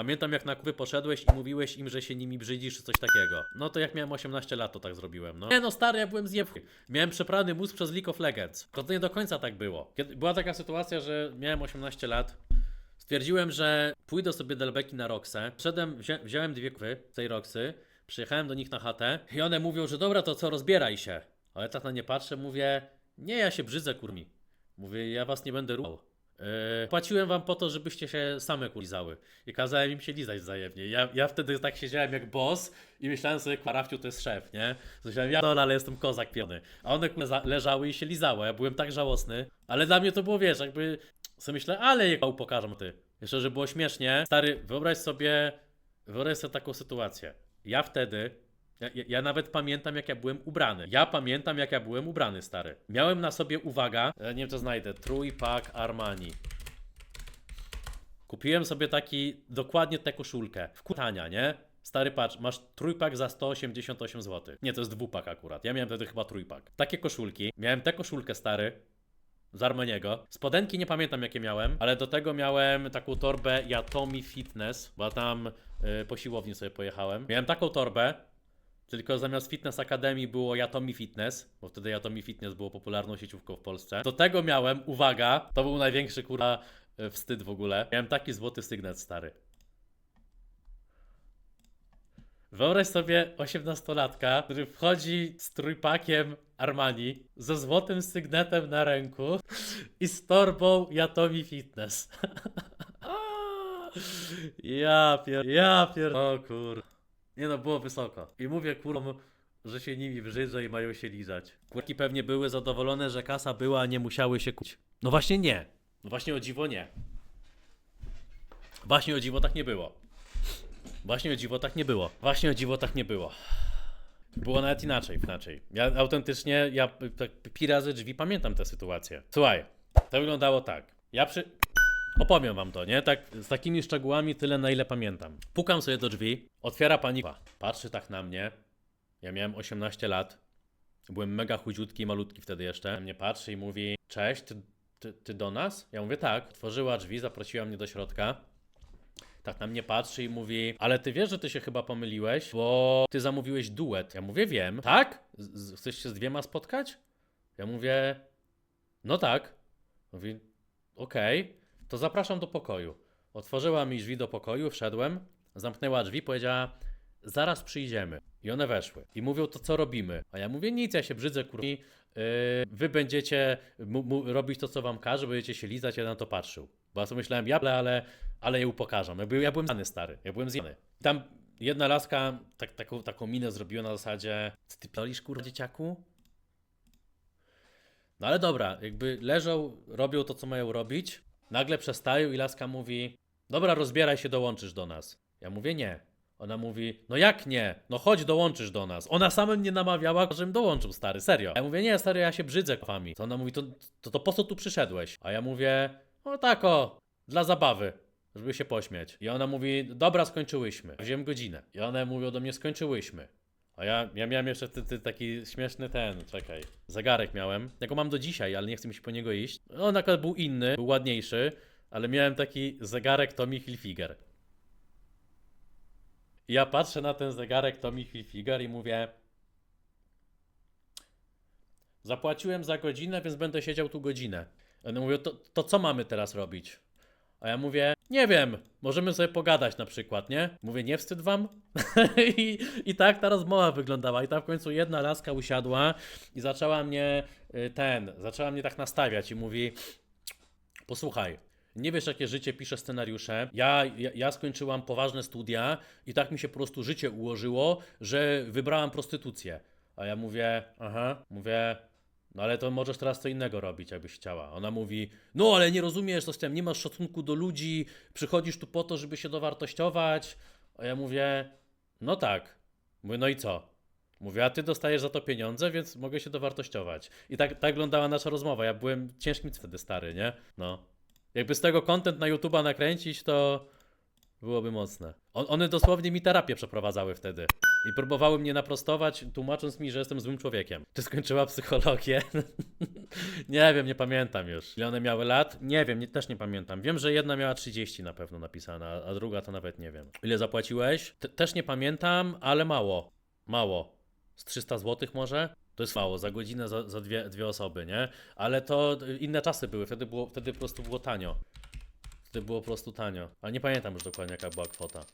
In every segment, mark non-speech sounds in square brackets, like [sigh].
Pamiętam jak na kupy poszedłeś i mówiłeś im, że się nimi brzydzisz czy coś takiego. No to jak miałem 18 lat, to tak zrobiłem, no. Nie no, stary, ja byłem zjebany. Miałem przeprany mózg przez League of Legends. To nie do końca tak było. Kiedy była taka sytuacja, że miałem 18 lat, Stwierdziłem, że pójdę sobie do Lbeki na Roxę. Wszedłem, wzią, wziąłem dwie kwy z tej Roxy, przyjechałem do nich na chatę i one mówią, że dobra, to co, rozbieraj się. Ale tak na nie patrzę, mówię, nie, ja się brzydzę kurmi. Mówię, ja was nie będę ruchał. Yy, płaciłem wam po to, żebyście się same kulizały. I kazałem im się lizać wzajemnie. Ja, ja wtedy tak siedziałem jak boss i myślałem sobie, kwarafciu to jest szef, nie? Myślałem, ja no, ale jestem kozak piony. A one kurwa, leżały i się lizały. Ja byłem tak żałosny. Ale dla mnie to było, wiesz, jakby sobie myślę, ale je pokażę ty. Jeszcze, że było śmiesznie. Stary, wyobraź sobie, wyobraź sobie taką sytuację. Ja wtedy, ja, ja, ja nawet pamiętam jak ja byłem ubrany. Ja pamiętam jak ja byłem ubrany, stary. Miałem na sobie, uwaga, ja nie wiem co znajdę, trójpak Armani. Kupiłem sobie taki, dokładnie tę koszulkę, w kutania, nie? Stary, patrz, masz trójpak za 188 zł. Nie, to jest dwupak akurat. Ja miałem wtedy chyba trójpak. Takie koszulki. Miałem tę koszulkę, stary, z Armaniego. Spodenki nie pamiętam jakie miałem, ale do tego miałem taką torbę Yatomi Fitness, bo tam y, po siłowni sobie pojechałem. Miałem taką torbę, tylko zamiast Fitness Academy było Yatomi Fitness, bo wtedy Yatomi Fitness było popularną sieciówką w Polsce. Do tego miałem, uwaga, to był największy kurwa y, wstyd w ogóle. Miałem taki złoty sygnet stary. Wyobraź sobie 18-latka, który wchodzi z trójpakiem Armani, ze złotym sygnetem na ręku i z torbą Yatomi Fitness. [laughs] ja pier... Ja pier... O kur... Nie no, było wysoko. I mówię kurom, że się nimi brzydzę i mają się lizać. Kurki pewnie były zadowolone, że kasa była, a nie musiały się kuć. No właśnie nie. No właśnie o dziwo nie. Właśnie o dziwo tak nie było. Właśnie o dziwo tak nie było. Właśnie o dziwo tak nie było. Było nawet inaczej, inaczej. Ja autentycznie, ja tak pi razy drzwi pamiętam tę sytuację. Słuchaj, to wyglądało tak. Ja przy... Opowiem wam to, nie? Tak, z takimi szczegółami tyle, na ile pamiętam. Pukam sobie do drzwi, otwiera pani... Patrzy tak na mnie. Ja miałem 18 lat. Byłem mega chudziutki, malutki wtedy jeszcze. Na mnie patrzy i mówi, cześć, ty, ty, ty do nas? Ja mówię, tak. Otworzyła drzwi, zaprosiła mnie do środka tak na mnie patrzy i mówi, ale ty wiesz, że ty się chyba pomyliłeś, bo ty zamówiłeś duet. Ja mówię, wiem. Tak? Z- chcesz się z dwiema spotkać? Ja mówię, no tak. Mówi, okej, to zapraszam do pokoju. Otworzyła mi drzwi do pokoju, wszedłem, zamknęła drzwi, powiedziała, zaraz przyjdziemy. I one weszły. I mówią, to co robimy? A ja mówię, nic, ja się brzydzę, kurwa. Yy, wy będziecie robić to, co wam każe, będziecie się lizać, ja na to patrzył. Bo ja sobie myślałem, ja, ale, ale je pokażę. Ja, byłem- ja byłem zjany, stary. Ja byłem zjany. I tam jedna laska tak, taką, taką minę zrobiła na zasadzie, ty palisz, kurwa, dzieciaku? No ale dobra, jakby leżą, robią to, co mają robić. Nagle przestają i laska mówi, dobra, rozbieraj się, dołączysz do nas. Ja mówię, nie. Ona mówi, no jak nie? No chodź, dołączysz do nas. Ona sama mnie namawiała, żebym dołączył, stary, serio. Ja mówię, nie, stary, ja się brzydzę kwami. To ona mówi, to, to, to po co tu przyszedłeś? A ja mówię, o tak o, dla zabawy. Żeby się pośmiać. I ona mówi, dobra, skończyłyśmy. Wziąłem godzinę. I one mówią do mnie, skończyłyśmy. A ja, ja miałem jeszcze ty, ty, taki śmieszny ten, czekaj, zegarek miałem. Jaką mam do dzisiaj, ale nie chcę mi się po niego iść. On akurat był inny, był ładniejszy, ale miałem taki zegarek Tommy Hilfiger. I ja patrzę na ten zegarek Tommy Hilfiger i mówię Zapłaciłem za godzinę, więc będę siedział tu godzinę. One mówią, to, to co mamy teraz robić? A ja mówię, nie wiem, możemy sobie pogadać na przykład, nie? Mówię, nie wstyd wam? [laughs] I, I tak ta rozmowa wyglądała. I tam w końcu jedna laska usiadła i zaczęła mnie y, ten, zaczęła mnie tak nastawiać i mówi, posłuchaj, nie wiesz, jakie życie pisze scenariusze. Ja, ja, ja skończyłam poważne studia i tak mi się po prostu życie ułożyło, że wybrałam prostytucję. A ja mówię, aha, mówię, no ale to możesz teraz co innego robić, jakbyś chciała. Ona mówi, no ale nie rozumiesz, coś tam, nie masz szacunku do ludzi, przychodzisz tu po to, żeby się dowartościować. A ja mówię, no tak. Mówię, no i co? Mówię, a ty dostajesz za to pieniądze, więc mogę się dowartościować. I tak, tak wyglądała nasza rozmowa. Ja byłem ciężkim wtedy stary, nie? No. Jakby z tego content na YouTube'a nakręcić, to Byłoby mocne. On, one dosłownie mi terapię przeprowadzały wtedy. I próbowały mnie naprostować, tłumacząc mi, że jestem złym człowiekiem. Ty skończyła psychologię? [laughs] nie wiem, nie pamiętam już. Ile one miały lat? Nie wiem, nie, też nie pamiętam. Wiem, że jedna miała 30 na pewno napisana, a druga to nawet nie wiem. Ile zapłaciłeś? Te- też nie pamiętam, ale mało. Mało. Z 300 zł może? To jest mało, za godzinę za, za dwie, dwie osoby, nie? Ale to inne czasy były, wtedy, było, wtedy po prostu było tanio. Wtedy było po prostu tanio. Ale nie pamiętam już dokładnie jaka była kwota.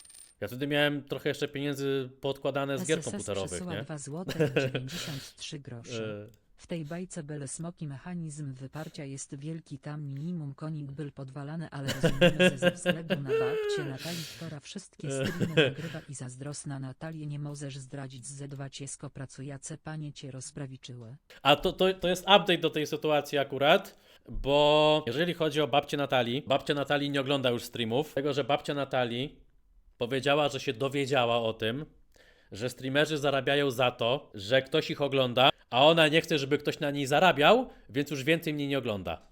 Ja wtedy miałem trochę jeszcze pieniędzy podkładane z gier SSS komputerowych, przesyła nie? 2 zł 93 grosze. E, W tej bajce byle smoki mechanizm wyparcia jest wielki tam minimum konik był podwalany, ale rozumiemy, że ze względu na babcię Natalii, która wszystkie streamy [laughs] nagrywa i zazdrosna Natalię nie możesz zdradzić z Z2 ciesko pracujace panie cię rozprawiczyły. A to, to, to jest update do tej sytuacji akurat, bo jeżeli chodzi o babcię Natalii, babcia Natalii nie ogląda już streamów, tego, że babcia Natalii powiedziała, że się dowiedziała o tym, że streamerzy zarabiają za to, że ktoś ich ogląda, a ona nie chce, żeby ktoś na niej zarabiał, więc już więcej mnie nie ogląda.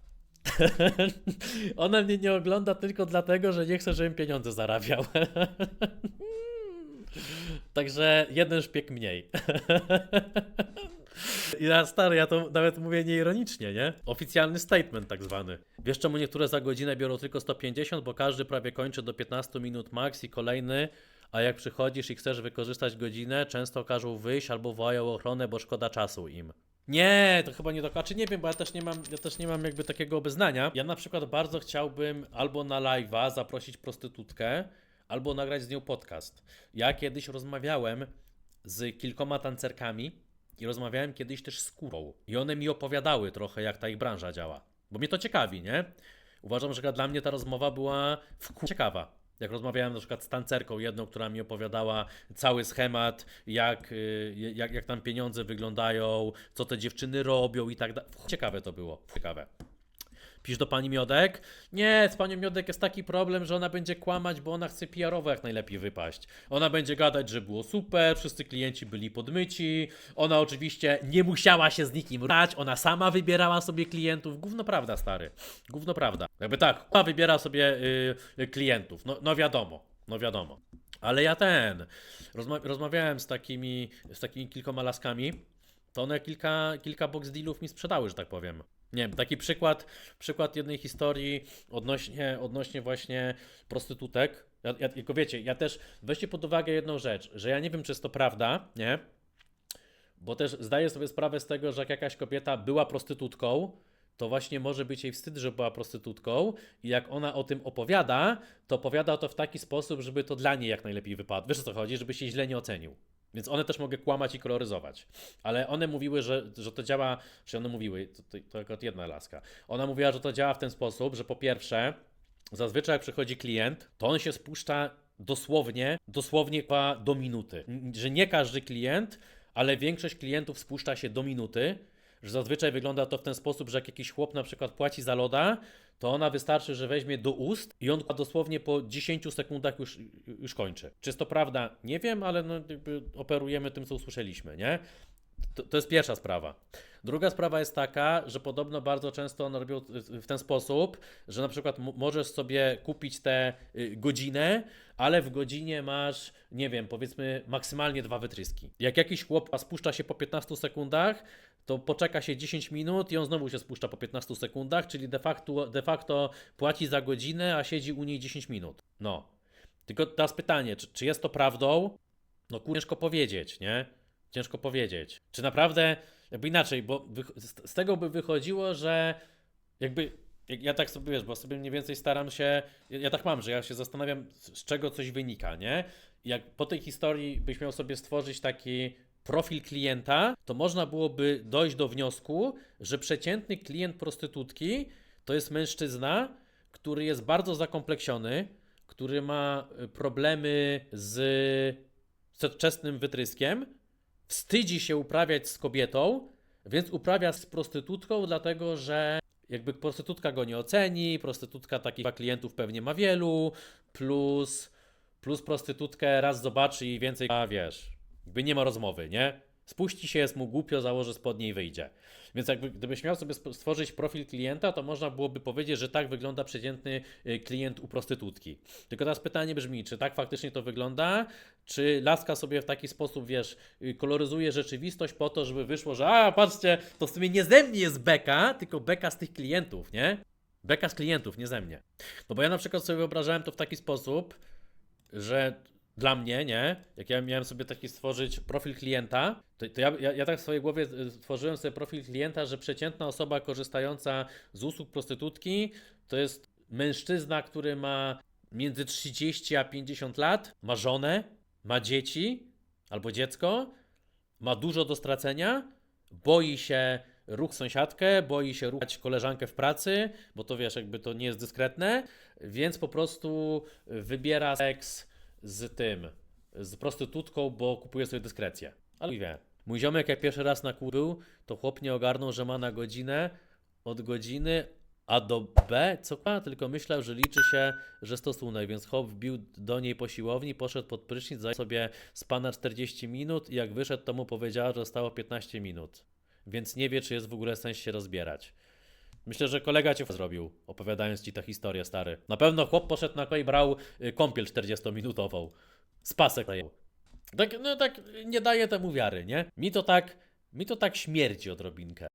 [laughs] ona mnie nie ogląda tylko dlatego, że nie chce, żebym pieniądze zarabiał. [laughs] Także jeden szpieg mniej. [laughs] I ja stary, ja to nawet mówię nieironicznie, nie? Oficjalny statement tak zwany. Wiesz czemu niektóre za godzinę biorą tylko 150, bo każdy prawie kończy do 15 minut max i kolejny, a jak przychodzisz i chcesz wykorzystać godzinę, często każą wyjść albo wołają ochronę, bo szkoda czasu im. Nie, to chyba nie do Czy nie wiem, bo ja też nie mam, ja też nie mam jakby takiego obeznania. Ja na przykład bardzo chciałbym albo na live'a zaprosić prostytutkę, albo nagrać z nią podcast. Ja kiedyś rozmawiałem z kilkoma tancerkami i rozmawiałem kiedyś też z kurą. I one mi opowiadały trochę, jak ta ich branża działa. Bo mnie to ciekawi, nie? Uważam, że dla mnie ta rozmowa była w ciekawa. Jak rozmawiałem na przykład z tancerką jedną, która mi opowiadała cały schemat, jak, y, jak, jak tam pieniądze wyglądają, co te dziewczyny robią i tak dalej. Ciekawe to było. Ciekawe. Pisz do pani Miodek? Nie, z panią Miodek jest taki problem, że ona będzie kłamać, bo ona chce PR-owo jak najlepiej wypaść. Ona będzie gadać, że było super, wszyscy klienci byli podmyci, ona oczywiście nie musiała się z nikim brać, ona sama wybierała sobie klientów. Gówno prawda, stary. Gówno prawda. Jakby tak, ona wybiera sobie y, y, klientów. No, no wiadomo, no wiadomo. Ale ja ten, rozma rozmawiałem z takimi, z takimi kilkoma laskami, to one kilka, kilka box dealów mi sprzedały, że tak powiem. Nie wiem, taki przykład, przykład jednej historii odnośnie, odnośnie właśnie prostytutek. Ja, ja, tylko wiecie, ja też weźcie pod uwagę jedną rzecz, że ja nie wiem, czy jest to prawda, nie? Bo też zdaję sobie sprawę z tego, że jak jakaś kobieta była prostytutką, to właśnie może być jej wstyd, że była prostytutką i jak ona o tym opowiada, to opowiada to w taki sposób, żeby to dla niej jak najlepiej wypadło. Wiesz o co chodzi? Żeby się źle nie ocenił. Więc one też mogę kłamać i koloryzować. Ale one mówiły, że, że to działa, czy one mówiły, to, to, to jedna laska. Ona mówiła, że to działa w ten sposób, że po pierwsze, zazwyczaj jak przychodzi klient, to on się spuszcza dosłownie, dosłownie do minuty. Że nie każdy klient, ale większość klientów spuszcza się do minuty, że zazwyczaj wygląda to w ten sposób, że jak jakiś chłop na przykład płaci za loda, to ona wystarczy, że weźmie do ust i on dosłownie po 10 sekundach już, już kończy. Czy jest to prawda? Nie wiem, ale no operujemy tym, co usłyszeliśmy, nie? To, to jest pierwsza sprawa. Druga sprawa jest taka, że podobno bardzo często one robią w ten sposób, że na przykład możesz sobie kupić tę y, godzinę, ale w godzinie masz, nie wiem, powiedzmy maksymalnie dwa wytryski. Jak jakiś chłop spuszcza się po 15 sekundach, to poczeka się 10 minut i on znowu się spuszcza po 15 sekundach, czyli de facto, de facto płaci za godzinę, a siedzi u niej 10 minut. No. Tylko teraz pytanie, czy, czy jest to prawdą? No ciężko powiedzieć, nie? Ciężko powiedzieć. Czy naprawdę, jakby inaczej, bo z, tego by wychodziło, że jakby, jak ja tak sobie, wiesz, bo sobie mniej więcej staram się, ja, ja tak mam, że ja się zastanawiam, z, czego coś wynika, nie? Jak po tej historii byś miał sobie stworzyć taki profil klienta, to można byłoby dojść do wniosku, że przeciętny klient prostytutki to jest mężczyzna, który jest bardzo zakompleksiony, który ma y, problemy z przedwczesnym wytryskiem, wstydzi się uprawiać z kobietą, więc uprawia z prostytutką, dlatego że jakby prostytutka go nie oceni, prostytutka takich klientów pewnie ma wielu, plus, plus prostytutkę raz zobaczy i więcej, a wiesz, jakby nie ma rozmowy, nie? Spuści się, jest mu głupio, założy spodnie i wyjdzie. Więc jakby, gdybyś miał sobie stworzyć profil klienta, to można byłoby powiedzieć, że tak wygląda przeciętny y, klient u prostytutki. Tylko teraz pytanie brzmi, czy tak faktycznie to wygląda, czy laska sobie w taki sposób, wiesz, y, koloryzuje rzeczywistość po to, żeby wyszło, że a, patrzcie, to w sumie nie ze mnie jest beka, tylko beka z tych klientów, nie? Beka z klientów, nie ze mnie. No bo ja na przykład sobie wyobrażałem to w taki sposób, że dla mnie, nie? Jak ja miałem sobie taki stworzyć profil klienta, to, to ja, ja, ja tak w swojej głowie y, stworzyłem sobie profil klienta, że przeciętna osoba korzystająca z usług prostytutki to jest mężczyzna, który ma między 30 a 50 lat, ma żonę, ma dzieci albo dziecko, ma dużo do stracenia, boi się ruch sąsiadkę, boi się ruchać koleżankę w pracy, bo to wiesz, jakby to nie jest dyskretne, więc po prostu wybiera seks z tym, z prostytutką, bo kupuje sobie dyskrecję. Ale wie. Mój ziomek jak pierwszy raz na kół był, to chłop nie ogarnął, że ma na godzinę od godziny A do B, co k***a, tylko myślał, że liczy się, że stosunek, więc chłop wbił do niej po siłowni, poszedł pod prysznic, zajął sobie spana 40 minut i jak wyszedł, to mu powiedziała, że zostało 15 minut. Więc nie wie, czy jest w ogóle sens się rozbierać. Myślę, że kolega cię zrobił, opowiadając ci tę historię, stary. Na pewno chłop poszedł na kolej, brał y, kąpiel 40-minutową. Z pasek. Tak, no tak, nie daje temu wiary, nie? Mi to tak, mi to tak śmierdzi odrobinkę.